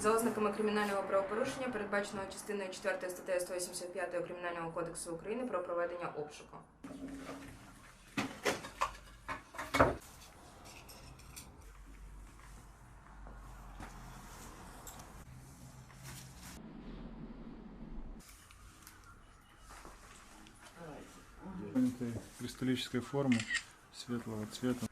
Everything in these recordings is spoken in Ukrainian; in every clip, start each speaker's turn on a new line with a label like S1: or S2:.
S1: За ознаками кримінального правопорушення, передбаченого частиною 4 статтею 185 Кримінального кодексу України про проведення обшуку.
S2: Этой кристаллической формы светлого цвета.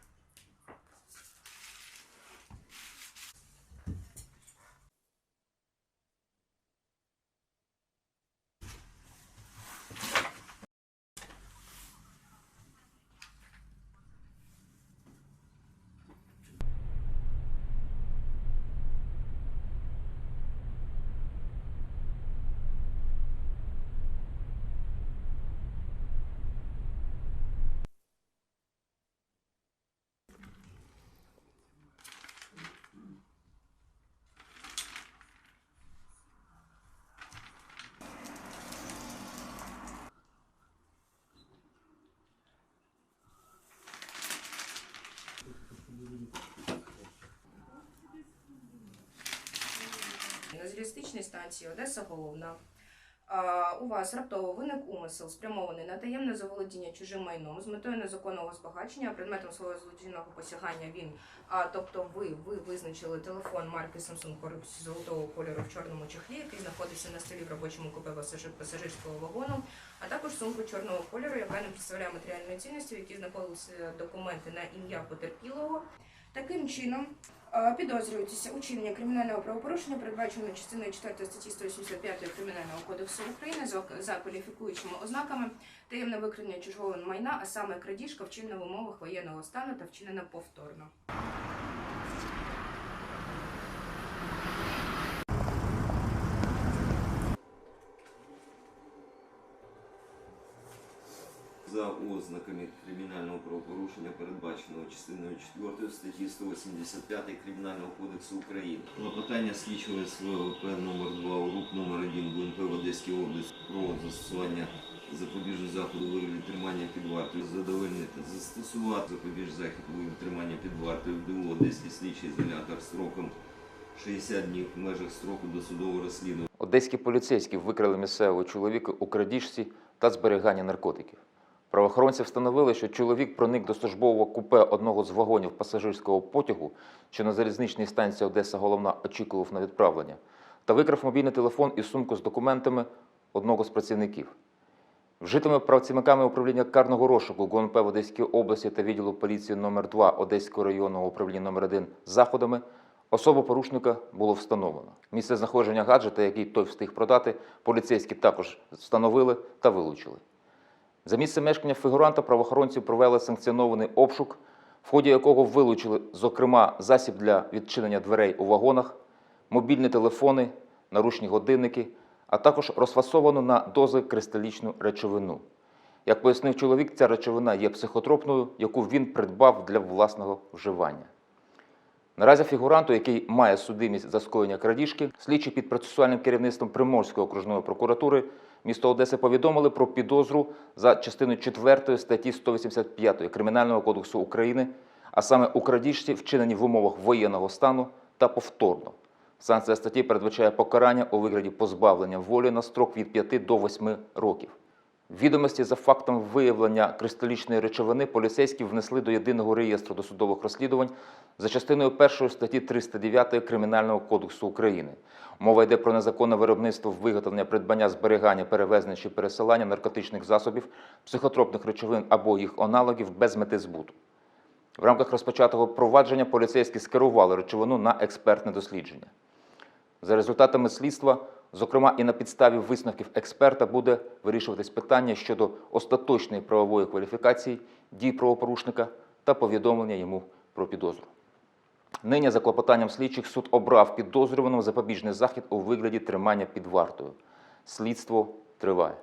S1: На залізничній станції Одеса Головна. У вас раптово виник умисел, спрямований на таємне заволодіння чужим майном з метою незаконного збагачення, предметом свого злочинного посягання він, а тобто ви, ви визначили телефон марки Samsung корпусі золотого кольору в чорному чехлі, який знаходиться на столі в робочому купе пасажирського вагону, а також сумку чорного кольору, яка не представляє матеріальної цінності, в якій знаходилися документи на ім'я потерпілого. Таким чином, підозрюється учинення кримінального правопорушення, передбаченого частиною 4 статті 185 Кримінального кодексу України за кваліфікуючими ознаками таємне викрадення чужого майна, а саме крадіжка, вчинена в умовах воєнного стану та вчинена повторно.
S3: За ознаками кримінального правопорушення, передбаченого частиною 4 статті 185 Кримінального кодексу України. Клопотання слідчого СВП номер 2 УРУП номер 1 ГУНП в Одеській області про застосування запобіжного заходу у вигляді тримання під вартою задовольнити, застосувати запобіжний захід у вигляді тримання під вартою в ДУ Одеський слідчий ізолятор строком 60 днів в межах строку досудового розслідування.
S4: Одеські поліцейські викрили місцевого чоловіка у крадіжці та зберіганні наркотиків. Правоохоронці встановили, що чоловік проник до службового купе одного з вагонів пасажирського потягу, що на залізничній станції Одеса Головна очікував на відправлення, та викрав мобільний телефон і сумку з документами одного з працівників. Вжитими працівниками управління карного розшуку ГУНП в Одеській області та відділу поліції номер 2 Одеського районного управління номер 1 заходами особу порушника було встановлено. Місце знаходження гаджета, який той встиг продати, поліцейські також встановили та вилучили. За місце мешкання фігуранта правоохоронці провели санкціонований обшук, в ході якого вилучили, зокрема, засіб для відчинення дверей у вагонах, мобільні телефони, наручні годинники, а також розфасовану на дози кристалічну речовину. Як пояснив чоловік, ця речовина є психотропною, яку він придбав для власного вживання. Наразі фігуранту, який має судимість за скоєння крадіжки, слідчі під процесуальним керівництвом Приморської окружної прокуратури міста Одеси повідомили про підозру за частиною 4 статті 185 Кримінального кодексу України, а саме у крадіжці, вчинені в умовах воєнного стану та повторно. Санкція статті передбачає покарання у вигляді позбавлення волі на строк від 5 до 8 років. Відомості за фактом виявлення кристалічної речовини поліцейські внесли до єдиного реєстру досудових розслідувань за частиною 1 статті 309 Кримінального кодексу України. Мова йде про незаконне виробництво, виготовлення, придбання, зберігання, перевезення чи пересилання наркотичних засобів, психотропних речовин або їх аналогів без мети збуту. В рамках розпочатого провадження поліцейські скерували речовину на експертне дослідження. За результатами слідства, зокрема і на підставі висновків експерта, буде вирішуватись питання щодо остаточної правової кваліфікації дій правопорушника та повідомлення йому про підозру. Нині за клопотанням слідчих суд обрав підозрюваного запобіжний захід у вигляді тримання під вартою. Слідство триває.